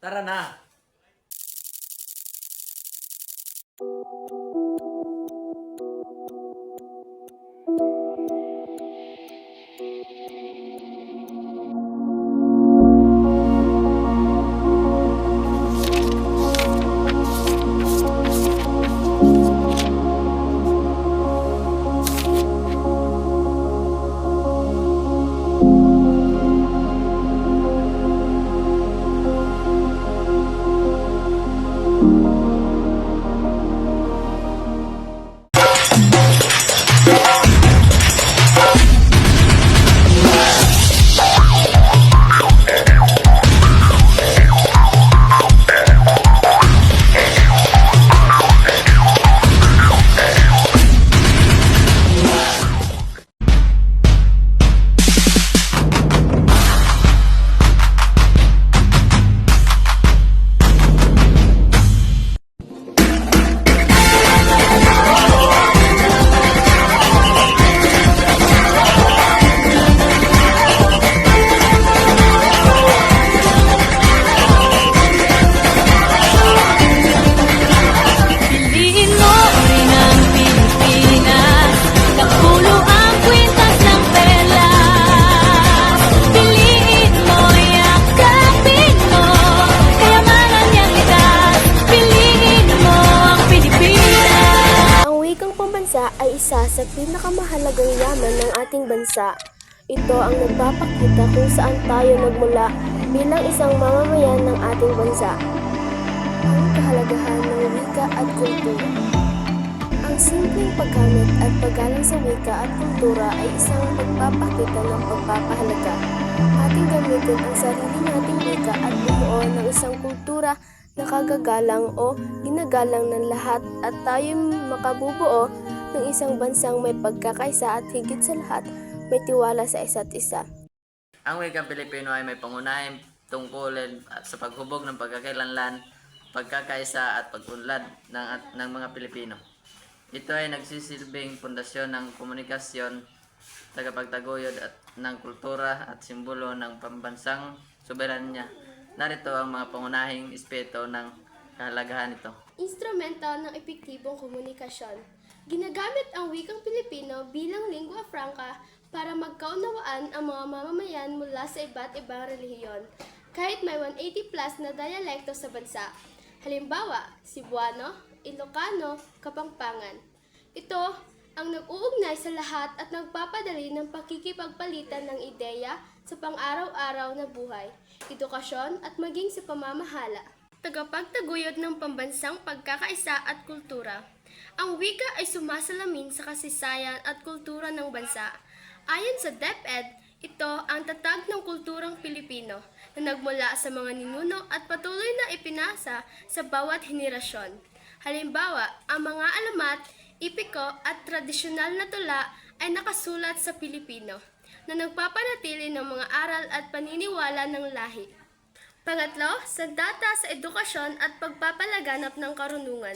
Tara na! Ay isa sa pinakamahalagang yaman ng ating bansa. Ito ang nagpapakita kung saan tayo nagmula bilang isang mamamayan ng ating bansa. Ang kahalagahan ng wika at kultura. Ang simpleng paggamit at paggalang sa wika at kultura ay isang pagpapakita ng pagpapahalaga. Ating gamitin ang sarili nating wika at bumuo ng isang kultura na kagagalang o ginagalang ng lahat at tayo makabubuo ng isang bansang may pagkakaisa at higit sa lahat may tiwala sa isa't isa. Ang wikang Pilipino ay may pangunahing tungkulin at sa paghubog ng pagkakailanlan, pagkakaisa at pag-unlad ng, at, ng mga Pilipino. Ito ay nagsisilbing pundasyon ng komunikasyon, tagapagtaguyod at ng kultura at simbolo ng pambansang soberanya. Narito ang mga pangunahing espeto ng kahalagahan nito. Instrumental ng epektibong komunikasyon. Ginagamit ang wikang Pilipino bilang lingua franca para magkaunawaan ang mga mamamayan mula sa iba't ibang relihiyon, kahit may 180 plus na dialekto sa bansa. Halimbawa, Cebuano, Ilocano, Kapampangan. Ito ang nag-uugnay sa lahat at nagpapadali ng pakikipagpalitan ng ideya sa pang-araw-araw na buhay, edukasyon at maging sa pamamahala tagapagtaguyod ng pambansang pagkakaisa at kultura. Ang wika ay sumasalamin sa kasaysayan at kultura ng bansa. Ayon sa DepEd, ito ang tatag ng kulturang Pilipino na nagmula sa mga ninuno at patuloy na ipinasa sa bawat henerasyon. Halimbawa, ang mga alamat, ipiko at tradisyonal na tula ay nakasulat sa Pilipino na nagpapanatili ng mga aral at paniniwala ng lahi. Pangatlo, sa data sa edukasyon at pagpapalaganap ng karunungan.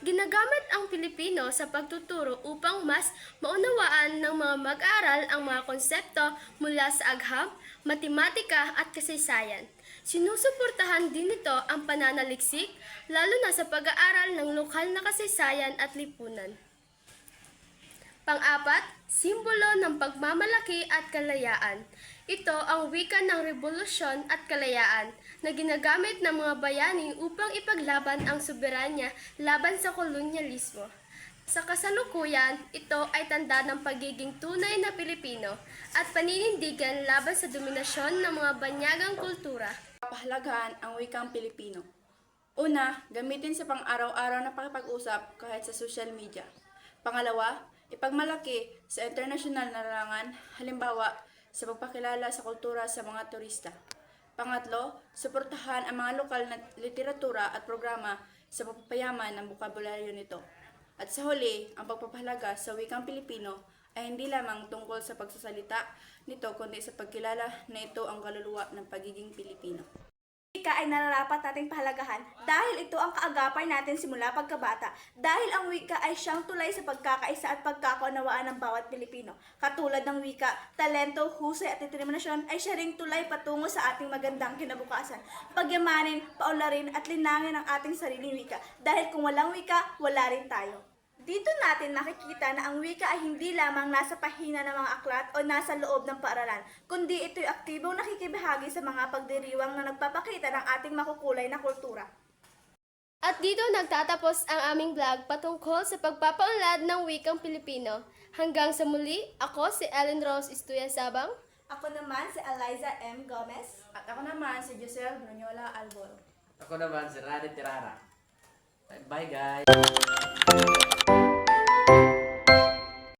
Ginagamit ang Pilipino sa pagtuturo upang mas maunawaan ng mga mag-aaral ang mga konsepto mula sa agham, matematika at kasaysayan. Sinusuportahan din nito ang pananaliksik, lalo na sa pag-aaral ng lokal na kasaysayan at lipunan. Pang-apat, simbolo ng pagmamalaki at kalayaan. Ito ang wika ng revolusyon at kalayaan na ginagamit ng mga bayani upang ipaglaban ang soberanya laban sa kolonyalismo. Sa kasalukuyan, ito ay tanda ng pagiging tunay na Pilipino at paninindigan laban sa dominasyon ng mga banyagang kultura. Pahalagahan ang wikang Pilipino. Una, gamitin sa pang-araw-araw na pakipag-usap kahit sa social media. Pangalawa, ipagmalaki sa internasyonal na larangan, halimbawa sa pagpakilala sa kultura sa mga turista. Pangatlo, suportahan ang mga lokal na literatura at programa sa pagpapayaman ng bokabularyo nito. At sa huli, ang pagpapahalaga sa wikang Pilipino ay hindi lamang tungkol sa pagsasalita nito kundi sa pagkilala na ito ang kaluluwa ng pagiging Pilipino. Wika ay nararapat nating pahalagahan dahil ito ang kaagapay natin simula pagkabata. Dahil ang wika ay siyang tulay sa pagkakaisa at pagkakaunawaan ng bawat Pilipino. Katulad ng wika, talento, husay at determinasyon ay siya ring tulay patungo sa ating magandang kinabukasan. Pagyamanin, paunlarin at linangin ang ating sariling wika. Dahil kung walang wika, wala rin tayo. Dito natin makikita na ang wika ay hindi lamang nasa pahina ng mga aklat o nasa loob ng paaralan, kundi ito'y aktibong nakikibahagi sa mga pagdiriwang na nagpapakita ng ating makukulay na kultura. At dito nagtatapos ang aming vlog patungkol sa pagpapaunlad ng wikang Pilipino. Hanggang sa muli, ako si Ellen Rose Istuya Sabang. Ako naman si Eliza M. Gomez. At ako naman si Giselle Brunyola Albor. Ako naman si Rani Tirara. Bye, guys!